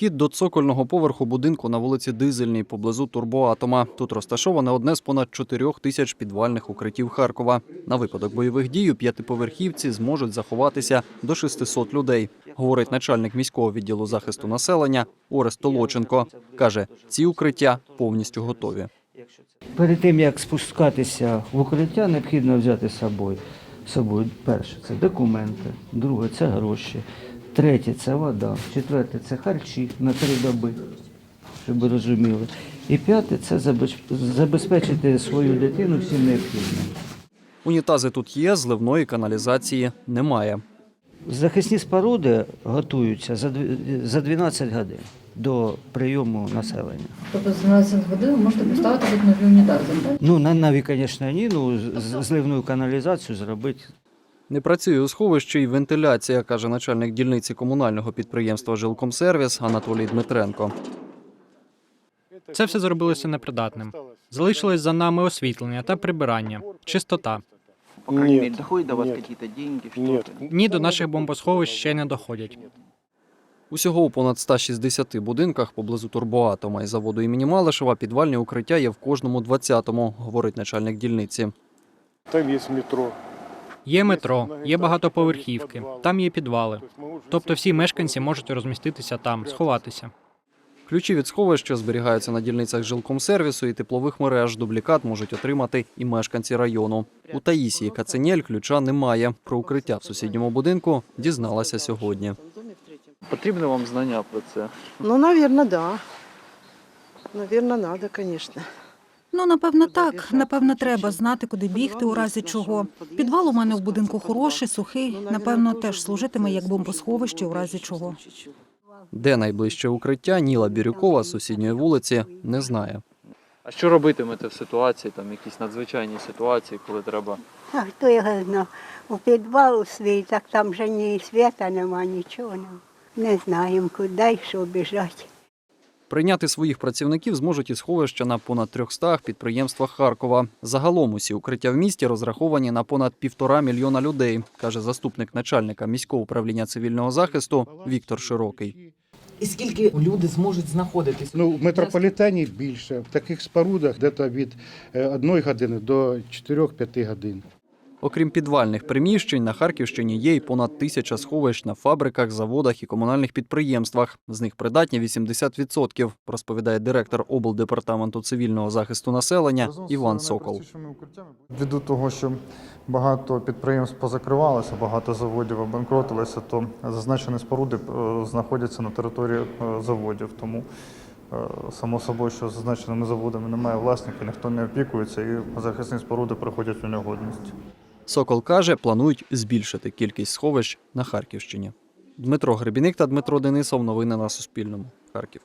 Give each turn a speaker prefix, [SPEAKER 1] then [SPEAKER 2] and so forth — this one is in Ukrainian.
[SPEAKER 1] Вхід до цокольного поверху будинку на вулиці Дизельній поблизу турбоатома. Тут розташоване одне з понад 4 тисяч підвальних укриттів Харкова. На випадок бойових дій у п'ятиповерхівці зможуть заховатися до 600 людей, говорить начальник міського відділу захисту населення Орест Толоченко. Каже, ці укриття повністю готові.
[SPEAKER 2] Перед тим як спускатися в укриття, необхідно взяти з собою. собою. Перше це документи, друге це гроші, третє це вода, четверте це харчі на три доби, щоб ви розуміли. І п'яте це забезпечити свою дитину всім необхідним.
[SPEAKER 1] Унітази тут є, зливної каналізації немає.
[SPEAKER 2] Захисні споруди готуються за 12 годин до прийому населення.
[SPEAKER 3] Тобто за 12 годин ви можете поставити тут нові унітази, так?
[SPEAKER 2] Ну, на наві, звісно, ні, ну з- зливну каналізацію зробити
[SPEAKER 1] Не працює у сховищі й вентиляція, каже начальник дільниці комунального підприємства Жилкомсервіс Анатолій Дмитренко.
[SPEAKER 4] Це все зробилося непридатним. Залишилось за нами освітлення та прибирання, чистота.
[SPEAKER 5] Доходит до вас что-то?
[SPEAKER 4] Ні, до наших бомбосховищ ще не доходять.
[SPEAKER 1] Усього у понад 160 будинках поблизу турбоатома і заводу імені Малишева підвальні укриття є в кожному 20-му, говорить начальник дільниці.
[SPEAKER 6] Там есть метро.
[SPEAKER 4] Є метро, є багатоповерхівки, там є підвали. Тобто всі мешканці можуть розміститися там, сховатися.
[SPEAKER 1] Ключі від сховища зберігаються на дільницях жилкомсервісу і теплових мереж. Дублікат можуть отримати і мешканці району. У Таїсії Каценєль ключа немає. Про укриття в сусідньому будинку дізналася сьогодні.
[SPEAKER 5] Потрібно вам знання про це.
[SPEAKER 7] Ну, наверное, да. Наверное, надо, конечно.
[SPEAKER 8] Ну, напевно, так. Напевно, треба знати, куди бігти у разі чого. Підвал у мене в будинку хороший, сухий. Напевно, теж служитиме як бомбосховище у разі чого.
[SPEAKER 1] Де найближче укриття, Ніла Бірюкова з сусідньої вулиці не знає.
[SPEAKER 5] А що робитимете в ситуації, там якісь надзвичайні ситуації, коли треба
[SPEAKER 9] А хто його знав? У підвал свій, так там же ні свята нема, нічого нема. Не знаємо, куди і що біжать.
[SPEAKER 1] Прийняти своїх працівників зможуть і сховища на понад 300 підприємствах Харкова. Загалом усі укриття в місті розраховані на понад півтора мільйона людей, каже заступник начальника міського управління цивільного захисту Віктор Широкий.
[SPEAKER 10] І скільки люди зможуть знаходитись?
[SPEAKER 6] Ну, в метрополітені більше. В таких спорудах десь від е, одної години до 4-5 годин.
[SPEAKER 1] Окрім підвальних приміщень, на Харківщині є й понад тисяча сховищ на фабриках, заводах і комунальних підприємствах. З них придатні 80%, розповідає директор облдепартаменту цивільного захисту населення Іван Сокол.
[SPEAKER 11] Ввиду того, що багато підприємств позакривалося, багато заводів обанкротилися, то зазначені споруди е, знаходяться на території е, заводів. Тому е, само собою, що зазначеними заводами немає власника, ніхто не опікується, і захисні споруди приходять у негодність.
[SPEAKER 1] Сокол каже, планують збільшити кількість сховищ на Харківщині. Дмитро Гребіник та Дмитро Денисов. Новини на Суспільному. Харків.